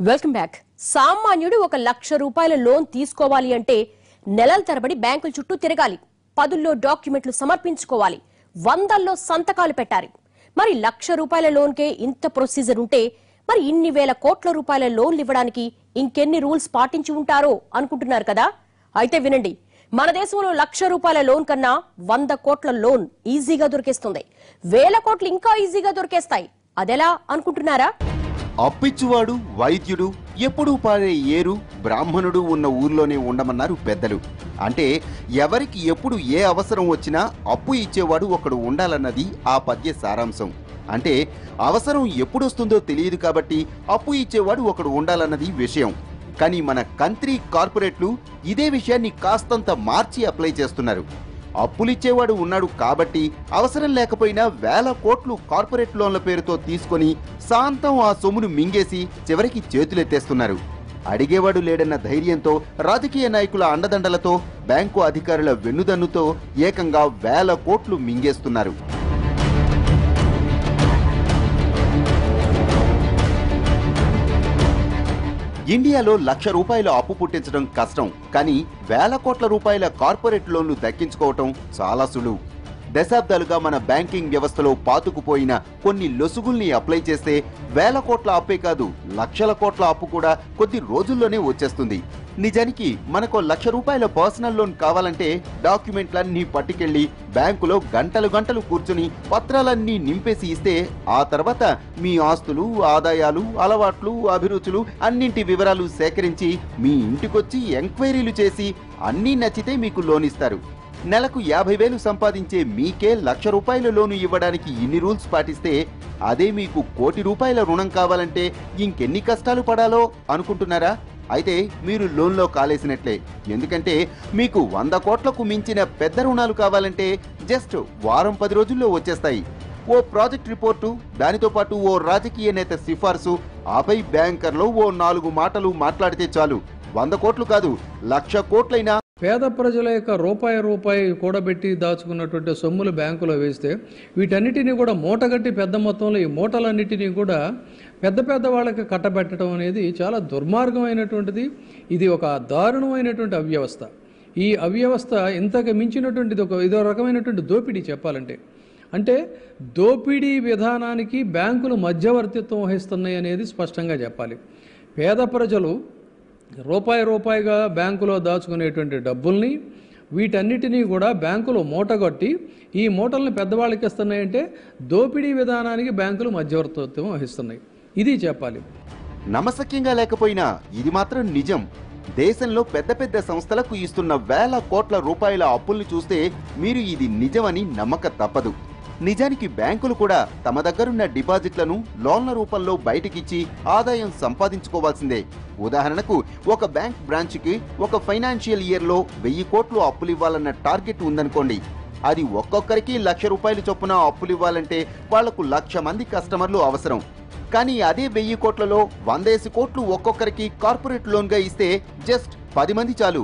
Welcome back సామాన్యుడు ఒక లక్ష రూపాయల లోన్ తీసుకోవాలి అంటే నెలల తరబడి బ్యాంకుల చుట్టూ తిరగాలి. పదుల్లో డాక్యుమెంట్లు సమర్పించుకోవాలి. వందల్లో సంతకాలు పెట్టాలి. మరి లక్ష రూపాయల లోన్కే ఇంత ప్రొసీజర్ ఉంటే మరి ఇన్ని వేల కోట్ల రూపాయల లోన్లు ఇవ్వడానికి ఇంకెన్ని రూల్స్ పాటించి ఉంటారో అనుకుంటున్నారు కదా? అయితే వినండి. మన దేశంలో లక్ష రూపాయల లోన్ కన్నా వంద కోట్ల లోన్ ఈజీగా దొరికేస్తుంది. వేల కోట్లు ఇంకా ఈజీగా దొరికేస్తాయి. అదెలా అనుకుంటున్నారా? అప్పిచ్చువాడు వైద్యుడు ఎప్పుడూ పారే ఏరు బ్రాహ్మణుడు ఉన్న ఊర్లోనే ఉండమన్నారు పెద్దలు. అంటే ఎవరికి ఎప్పుడు ఏ అవసరం వచ్చినా అప్పు ఇచ్చేవాడు ఒకడు ఉండాలన్నది ఆ పద్య సారాంశం. అంటే అవసరం ఎప్పుడొస్తుందో తెలియదు కాబట్టి అప్పు ఇచ్చేవాడు ఒకడు ఉండాలన్నది విషయం. కానీ మన కంట్రీ కార్పొరేట్లు ఇదే విషయాన్ని కాస్తంత మార్చి అప్లై చేస్తున్నారు. అప్పులిచ్చేవాడు ఉన్నాడు కాబట్టి అవసరం లేకపోయినా వేల కోట్లు కార్పొరేట్ లోన్ల పేరుతో తీసుకొని శాంతం ఆ సొమ్మును మింగేసి చివరికి చేతులెత్తేస్తున్నారు. అడిగేవాడు లేడన్న ధైర్యంతో రాజకీయ నాయకుల అండదండలతో బ్యాంకు అధికారుల వెన్నుదన్నుతో ఏకంగా వేల కోట్లు మింగేస్తున్నారు. ఇండియాలో లక్ష రూపాయల అప్పు పుట్టించడం కష్టం కానీ వేల కోట్ల రూపాయల కార్పొరేట్ లోన్లు దక్కించుకోవటం చాలా సులువు. దశాబ్దాలుగా మన బ్యాంకింగ్ వ్యవస్థలో పాతుకుపోయిన కొన్ని లొసుగుల్ని అప్లై చేస్తే వేల కోట్ల అప్పే కాదు లక్షల కోట్ల అప్పు కూడా కొద్ది రోజుల్లోనే వచ్చేస్తుంది. నిజానికి మనకు లక్ష రూపాయల పర్సనల్ లోన్ కావాలంటే డాక్యుమెంట్లన్నీ పట్టుకెళ్ళి బ్యాంకులో గంటలు గంటలు కూర్చుని పత్రాలన్నీ నింపేసి ఇస్తే ఆ తర్వాత మీ ఆస్తులు ఆదాయాలు అలవాట్లు అభిరుచులు అన్నింటి వివరాలు సేకరించి మీ ఇంటికొచ్చి ఎంక్వైరీలు చేసి అన్నీ నచ్చితే మీకు లోన్ ఇస్తారు. నెలకు యాభై వేలు సంపాదించే మీకే లక్ష రూపాయల లోను ఇవ్వడానికి ఇన్ని రూల్స్ పాటిస్తే అదే మీకు కోటి రూపాయల రుణం కావాలంటే ఇంకెన్ని కష్టాలు పడాలో అనుకుంటున్నారా? అయితే మీరు లోన్లో కాలేసినట్లే. ఎందుకంటే మీకు వంద కోట్లకు మించిన పెద్ద రుణాలు కావాలంటే జస్ట్ వారం పది రోజుల్లో వచ్చేస్తాయి. ఓ ప్రాజెక్ట్ రిపోర్టు దానితో పాటు ఓ రాజకీయ నేత సిఫార్సు ఆపై బ్యాంకర్లో ఓ నాలుగు మాటలు మాట్లాడితే చాలు. వంద కోట్లు కాదు లక్ష కోట్లైనా పేద ప్రజల యొక్క రూపాయి రూపాయి కూడబెట్టి దాచుకున్నటువంటి సొమ్ములు బ్యాంకులో వేస్తే వీటన్నిటిని కూడా మూటగట్టి పెద్ద మొత్తంలో ఈ మూటలన్నిటినీ కూడా పెద్ద పెద్ద వాళ్ళకి కట్టబెట్టడం అనేది చాలా దుర్మార్గమైనటువంటిది. ఇది ఒక దారుణమైనటువంటి అవ్యవస్థ. ఈ అవ్యవస్థ ఇంతకు మించినటువంటిది ఒక ఇదో రకమైనటువంటి దోపిడీ చెప్పాలంటే. అంటే దోపిడీ విధానానికి బ్యాంకులు మధ్యవర్తిత్వం వహిస్తున్నాయి అనేది స్పష్టంగా చెప్పాలి. పేద ప్రజలు రూపాయి రూపాయిగా బ్యాంకులో దాచుకునేటువంటి డబ్బుల్ని వీటన్నిటినీ కూడా బ్యాంకులు మూటగొట్టి ఈ మూటల్ని పెద్దవాళ్ళకి ఇస్తున్నాయంటే దోపిడీ విధానానికి బ్యాంకులు మధ్యవర్తత్వం వహిస్తున్నాయి. ఇది చెప్పాలి. నమసక్యంగా లేకపోయినా ఇది మాత్రం నిజం. దేశంలో పెద్ద పెద్ద సంస్థలకు ఇస్తున్న వేల కోట్ల రూపాయల అప్పుల్ని చూస్తే మీరు ఇది నిజమని నమ్మక తప్పదు. నిజానికి బ్యాంకులు కూడా తమ దగ్గరున్న డిపాజిట్లను లోన్ల రూపంలో బయటకిచ్చి ఆదాయం సంపాదించుకోవాల్సిందే. ఉదాహరణకు ఒక బ్యాంక్ బ్రాంచ్కి ఒక ఫైనాన్షియల్ ఇయర్లో వెయ్యి కోట్లు అప్పులు ఇవ్వాలన్న టార్గెట్ ఉందనుకోండి. అది ఒక్కొక్కరికి లక్ష రూపాయలు చొప్పున అప్పులు ఇవ్వాలంటే వాళ్ళకు లక్ష మంది కస్టమర్లు అవసరం. కానీ అదే వెయ్యి కోట్లలో వందేసి కోట్లు ఒక్కొక్కరికి కార్పొరేట్ లోన్గా ఇస్తే జస్ట్ పది మంది చాలు.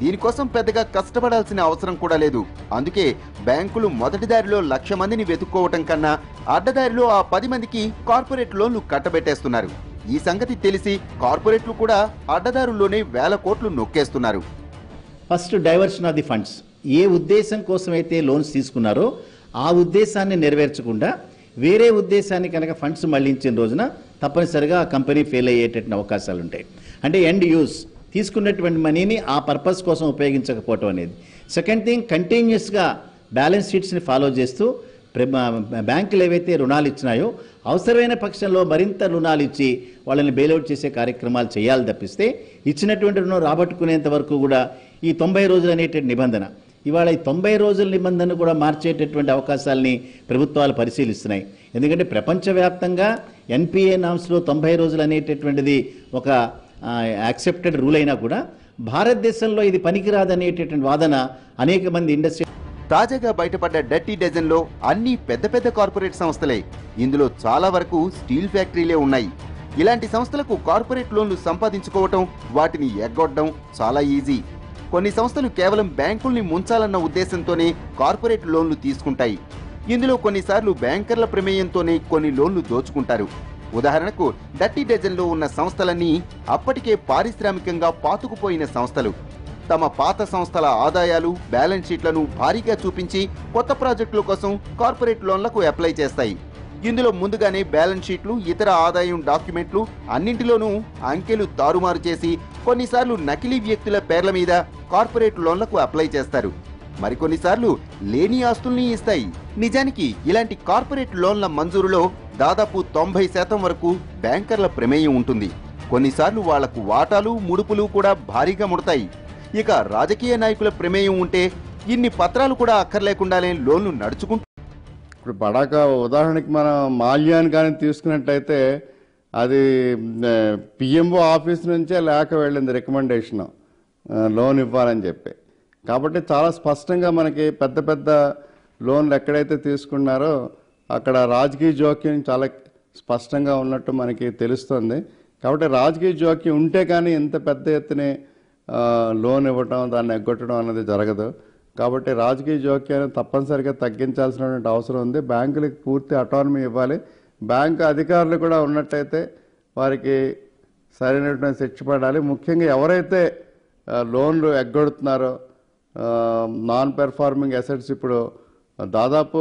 దీనికోసం పెద్దగా కష్టపడాల్సిన అవసరం కూడా లేదు. అందుకే బ్యాంకులు మొదటి దారిలో లక్ష మందిని వెతుక్కోవటం కన్నా అడ్డదారిలో ఆ పది మందికి కార్పొరేట్ లోన్లు కట్టబెట్టేస్తున్నారు. ఈ సంగతి తెలిసి కార్పొరేట్లు కూడా అడ్డదారుల్లోనే వేల కోట్లు నొక్కేస్తున్నారు. First diversion of the funds. ఏ ఉద్దేశం కోసం అయితే లోన్స్ తీసుకున్నారో ఆ ఉద్దేశాన్ని నెరవేర్చకుండా వేరే ఉద్దేశాన్ని కనుక ఫండ్స్ మళ్ళించిన రోజున తప్పనిసరిగా ఆ కంపెనీ ఫెయిల్ అయ్యేటటువంటి అవకాశాలు ఉంటాయి అంటే ఎండ్ యూస్. తీసుకున్నటువంటి మనీని ఆ పర్పస్ కోసం ఉపయోగించకపోవటం అనేది. సెకండ్ థింగ్ కంటిన్యూస్గా బ్యాలెన్స్ షీట్స్ని ఫాలో చేస్తూ బ్యాంకులు ఏవైతే రుణాలు ఇచ్చినాయో అవసరమైన పక్షంలో మరింత రుణాలు ఇచ్చి వాళ్ళని బెయిలౌట్ చేసే కార్యక్రమాలు చేయాలి తప్పిస్తే ఇచ్చినటువంటి రుణం రాబట్టుకునేంత వరకు కూడా ఈ తొంభై రోజులు అనేటువంటి నిబంధన. ఇవాళ ఈ తొంభై రోజుల నిబంధన కూడా మార్చేటటువంటి అవకాశాలని ప్రభుత్వాలు పరిశీలిస్తున్నాయి. ఎందుకంటే ప్రపంచవ్యాప్తంగా ఎన్పిఏ నామ్స్లో తొంభై రోజులు అనేటటువంటిది ఒక యాక్సెప్టెడ్ రూల్ అయినా కూడా భారతదేశంలో ఇది పనికిరాదనేటటువంటి వాదన అనేక మంది ఇండస్ట్రీ తాజాగా బయటపడ్డ డర్టీ డజన్లో అన్ని పెద్ద పెద్ద కార్పొరేట్ సంస్థలే. ఇందులో చాలా వరకు స్టీల్ ఫ్యాక్టరీలే ఉన్నాయి. ఇలాంటి సంస్థలకు కార్పొరేట్ లోన్లు సంపాదించుకోవటం వాటిని ఎగ్గొట్టడం చాలా ఈజీ. కొన్ని సంస్థలు కేవలం బ్యాంకుల్ని ముంచాలన్న ఉద్దేశంతోనే కార్పొరేట్ లోన్లు తీసుకుంటాయి. ఇందులో కొన్నిసార్లు బ్యాంకర్ల ప్రమేయంతోనే కొన్ని లోన్లు దోచుకుంటారు. ఉదాహరణకు డర్టీ డజన్లో ఉన్న సంస్థలన్నీ అప్పటికే పారిశ్రామికంగా పాతుకుపోయిన సంస్థలు. తమ పాత సంస్థల ఆదాయాలు బ్యాలెన్స్ షీట్లను భారీగా చూపించి కొత్త ప్రాజెక్టుల కోసం కార్పొరేట్ లోన్లకు అప్లై చేస్తాయి. ఇందులో ముందుగానే బ్యాలెన్స్ షీట్లు ఇతర ఆదాయం డాక్యుమెంట్లు అన్నింటిలోనూ అంకెలు తారుమారు చేసి కొన్నిసార్లు నకిలీ వ్యక్తుల పేర్ల మీద కార్పొరేట్ లోన్లకు అప్లై చేస్తారు. మరికొన్నిసార్లు లేని ఆస్తుల్ని ఇస్తాయి. నిజానికి ఇలాంటి కార్పొరేట్ లోన్ల మంజూరులో దాదాపు తొంభై శాతం వరకు బ్యాంకర్ల ప్రమేయం ఉంటుంది. కొన్నిసార్లు వాళ్ళకు వాటాలు ముడుపులు కూడా భారీగా ముడతాయి. ఇక రాజకీయ నాయకుల ప్రమేయం ఉంటే ఇన్ని పత్రాలు కూడా అక్కర్లేకుండానే లోన్లు నడుచుకుంటూ ఇప్పుడు పడాక ఉదాహరణకి మనం మాల్యాన్ని కానీ తీసుకున్నట్టయితే అది పిఎంఓ ఆఫీస్ నుంచే లేక వెళ్ళింది రికమెండేషన్. లోన్ ఇవ్వాలని చెప్పి. కాబట్టి చాలా స్పష్టంగా మనకి పెద్ద పెద్ద లోన్లు ఎక్కడైతే తీసుకున్నారో అక్కడ రాజకీయ జోక్యం చాలా స్పష్టంగా ఉన్నట్టు మనకి తెలుస్తుంది. కాబట్టి రాజకీయ జోక్యం ఉంటే కానీ ఇంత పెద్ద ఎత్తున లోన్ ఇవ్వటం దాన్ని ఎగ్గొట్టడం అనేది జరగదు. కాబట్టి రాజకీయ జోక్యాన్ని తప్పనిసరిగా తగ్గించాల్సినటువంటి అవసరం ఉంది. బ్యాంకులకు పూర్తి అటానమీ ఇవ్వాలి. బ్యాంకు అధికారులు కూడా ఉన్నట్టయితే వారికి సరైనటువంటి శిక్ష పడాలి. ముఖ్యంగా ఎవరైతే లోన్లు ఎగ్గొడుతున్నారో నాన్ పెర్ఫార్మింగ్ అసెట్స్ ఇప్పుడు దాదాపు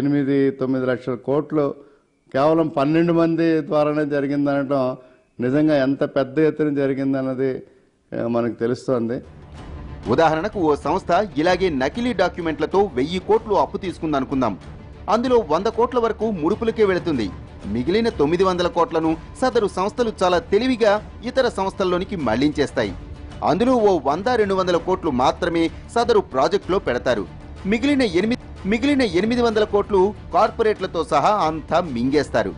ఎనిమిది తొమ్మిది లక్షల కోట్లు కేవలం పన్నెండు మంది ద్వారానే జరిగిందనడం నిజంగా ఎంత పెద్ద ఎత్తున జరిగిందన్నది మనకు తెలుస్తోంది. ఉదాహరణకు ఓ సంస్థ ఇలాగే నకిలీ డాక్యుమెంట్లతో వెయ్యి కోట్లు అప్పు తీసుకుందనుకుందాం. అందులో వంద కోట్ల వరకు ముడుపులకే వెళుతుంది. మిగిలిన తొమ్మిది వందల కోట్లను సదరు సంస్థలు చాలా తెలివిగా ఇతర సంస్థల్లోనికి మళ్ళించేస్తాయి. అందులో ఓ వంద రెండు వందల కోట్లు మాత్రమే సదరు ప్రాజెక్టులో పెడతారు. మిగిలిన ఎనిమిది మిగిలిన ఎనిమిది వందల కోట్లు కార్పొరేట్లతో సహా అంతా మింగేస్తారు.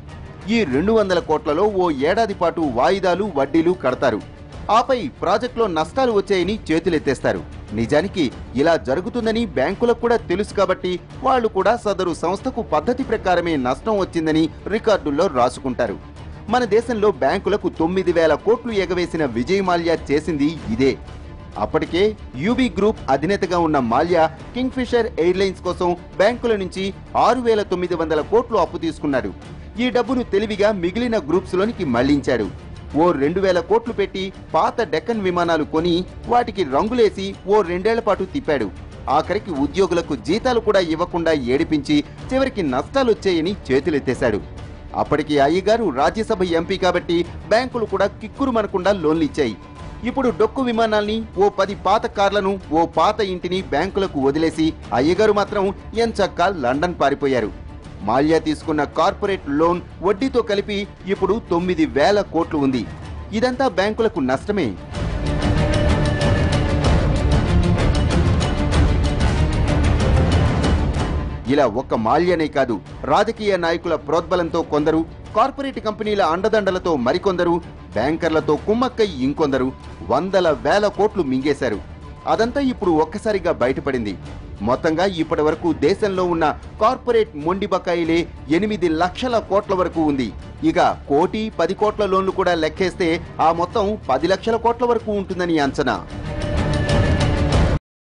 ఈ రెండు వందల కోట్లలో ఓ ఏడాది పాటు వాయిదాలు వడ్డీలు కడతారు. ఆపై ప్రాజెక్టులో నష్టాలు వచ్చాయని చేతులెత్తేస్తారు. నిజానికి ఇలా జరుగుతుందని బ్యాంకులకు కూడా తెలుసు కాబట్టి వాళ్ళు కూడా సదరు సంస్థకు పద్ధతి ప్రకారమే నష్టం వచ్చిందని రికార్డుల్లో రాసుకుంటారు. మన దేశంలో బ్యాంకులకు తొమ్మిది వేల కోట్లు ఎగవేసిన విజయ్ మాల్యా చేసింది ఇదే. అప్పటికే యూబీ గ్రూప్ అధినేతగా ఉన్న మాల్యా కింగ్ఫిషర్ ఎయిర్లైన్స్ కోసం బ్యాంకుల నుంచి ఆరు వేల తొమ్మిది వందల కోట్లు అప్పు తీసుకున్నాడు ఈ డబ్బును తెలివిగా మిగిలిన గ్రూప్స్లోనికి మళ్ళించాడు ఓ రెండు వేల కోట్లు పెట్టి పాత డెక్కన్ విమానాలు కొని వాటికి రంగులేసి ఓ రెండేళ్ళ పాటు తిప్పాడు. ఆఖరికి ఉద్యోగులకు జీతాలు కూడా ఇవ్వకుండా ఏడిపించి చివరికి నష్టాలొచ్చాయని చేతులెత్తేశాడు. అప్పటికి అయ్యగారు రాజ్యసభ ఎంపీ కాబట్టి బ్యాంకులు కూడా కిక్కురు మనకుండా లోన్లు ఇచ్చాయి. ఇప్పుడు డొక్కు విమానాల్ని ఓ పది పాత కార్లను ఓ పాత ఇంటిని బ్యాంకులకు వదిలేసి అయ్యగారు మాత్రం ఎంచక్క లండన్ పారిపోయారు. మాల్యా తీసుకున్న కార్పొరేట్ లోన్ వడ్డీతో కలిపి ఇప్పుడు తొమ్మిది వేల కోట్లు ఉంది. ఇదంతా బ్యాంకులకు నష్టమే. ఇలా ఒక్క మాల్యనే కాదు రాజకీయ నాయకుల ప్రోద్బలంతో కొందరు కార్పొరేట్ కంపెనీల అండదండలతో మరికొందరు బ్యాంకర్లతో కుమ్మక్కై ఇంకొందరు వందల వేల కోట్లు మింగేశారు. అదంతా ఇప్పుడు ఒక్కసారిగా బయటపడింది. మొత్తంగా ఇప్పటి వరకు దేశంలో ఉన్న కార్పొరేట్ మొండి బకాయిలే ఎనిమిది లక్షల కోట్ల వరకు ఉంది. ఇక కోటి పది కోట్ల లోన్లు కూడా లెక్కేస్తే ఆ మొత్తం పది లక్షల కోట్ల వరకు ఉంటుందని అంచనా.